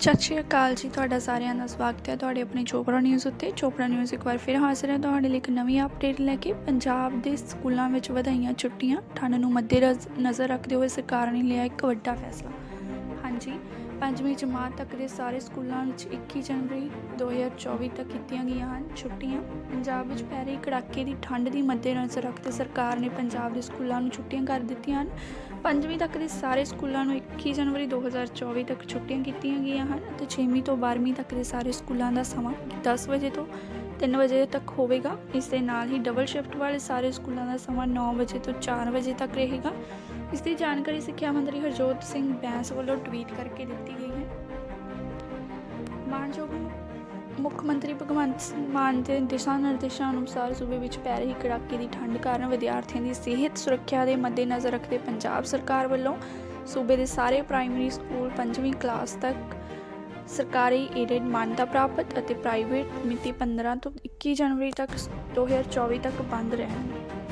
ਸਤਿ ਸ਼੍ਰੀ ਅਕਾਲ ਜੀ, ਤੁਹਾਡਾ ਸਾਰਿਆਂ ਦਾ ਸਵਾਗਤ ਹੈ ਤੁਹਾਡੇ ਆਪਣੇ ਚੋਪੜਾ ਨਿਊਜ਼ ਉੱਤੇ। ਚੋਪੜਾ ਨਿਊਜ਼ ਇੱਕ ਵਾਰ ਫਿਰ ਹਾਜ਼ਰ ਹੈ ਤੁਹਾਡੇ ਲਈ ਇੱਕ ਨਵੀਂ ਅਪਡੇਟ ਲੈ ਕੇ। ਪੰਜਾਬ ਦੇ ਸਕੂਲਾਂ ਵਿੱਚ ਵਧਾਈਆਂ ਛੁੱਟੀਆਂ, ਠੰਡ ਨੂੰ ਮੱਦੇ ਨਜ਼ਰ ਰੱਖਦੇ ਹੋਏ ਸਰਕਾਰ ਨੇ ਲਿਆ ਇੱਕ ਵੱਡਾ ਫੈਸਲਾ। ਜੀ ਪੰਜਵੀਂ ਜਮਾਤ ਤੱਕ ਦੇ ਸਾਰੇ ਸਕੂਲਾਂ ਵਿੱਚ 21 ਜਨਵਰੀ 2024 ਤੱਕ ਕੀਤੀਆਂ ਗਈਆਂ ਹਨ। ਛੁੱਟੀਆਂ ਪੰਜਾਬ ਵਿੱਚ ਪੈ ਰਹੀ ਕੜਾਕੇ ਦੀ ਠੰਡ ਦੀ ਮੱਦੇਨਜ਼ਰ ਰੱਖਦੇ ਸਰਕਾਰ ਨੇ ਪੰਜਾਬ ਦੇ ਸਕੂਲਾਂ ਨੂੰ ਛੁੱਟੀਆਂ ਕਰ ਦਿੱਤੀਆਂ ਹਨ। ਪੰਜਵੀਂ ਤੱਕ ਦੇ ਸਾਰੇ ਸਕੂਲਾਂ ਨੂੰ 21 ਜਨਵਰੀ 2024 ਤੱਕ ਛੁੱਟੀਆਂ ਕੀਤੀਆਂ ਗਈਆਂ ਹਨ ਅਤੇ 6ਵੀਂ ਤੋਂ 12ਵੀਂ ਤੱਕ ਦੇ ਸਾਰੇ ਸਕੂਲਾਂ ਦਾ ਸਮਾਂ 10 ਵਜੇ ਤੋਂ 3 ਵਜੇ ਤੱਕ ਹੋਵੇਗਾ। ਇਸ ਦੇ ਨਾਲ ਹੀ ਡਬਲ ਸ਼ਿਫਟ ਵਾਲੇ ਸਾਰੇ ਸਕੂਲਾਂ ਦਾ ਸਮਾਂ 9 ਵਜੇ ਤੋਂ 4 ਵਜੇ ਤੱਕ ਰਹੇਗਾ। ਇਸ ਦੀ ਜਾਣਕਾਰੀ ਸਿੱਖਿਆ ਮੰਤਰੀ ਹਰਜੋਤ ਸਿੰਘ ਬੈਂਸ ਵੱਲੋਂ ਟਵੀਟ ਕਰਕੇ ਦਿੱਤੀ ਗਈ ਹੈ। ਮਾਨਯੋਗ ਮੁੱਖ ਮੰਤਰੀ ਭਗਵੰਤ ਮਾਨ ਦੇ ਦਿਸ਼ਾ ਨਿਰਦੇਸ਼ਾਂ ਅਨੁਸਾਰ ਸੂਬੇ ਵਿੱਚ ਪੈ ਰਹੀ ਕੜਾਕੇ ਦੀ ਠੰਡ ਕਾਰਨ ਵਿਦਿਆਰਥੀਆਂ ਦੀ ਸਿਹਤ ਸੁਰੱਖਿਆ ਦੇ ਮੱਦੇਨਜ਼ਰ ਰੱਖਦੇ ਪੰਜਾਬ ਸਰਕਾਰ ਵੱਲੋਂ ਸੂਬੇ ਦੇ ਸਾਰੇ ਪ੍ਰਾਇਮਰੀ ਸਕੂਲ 5ਵੀਂ ਕਲਾਸ ਤੱਕ ਸਰਕਾਰੀ ਏਡਡ ਮਾਨਤਾ ਪ੍ਰਾਪਤ ਅਤੇ ਪ੍ਰਾਈਵੇਟ ਮਿਤੀ 15 ਤੋਂ 21 ਜਨਵਰੀ ਤੱਕ 2024 ਤੱਕ ਬੰਦ ਰਹਿਣਗੇ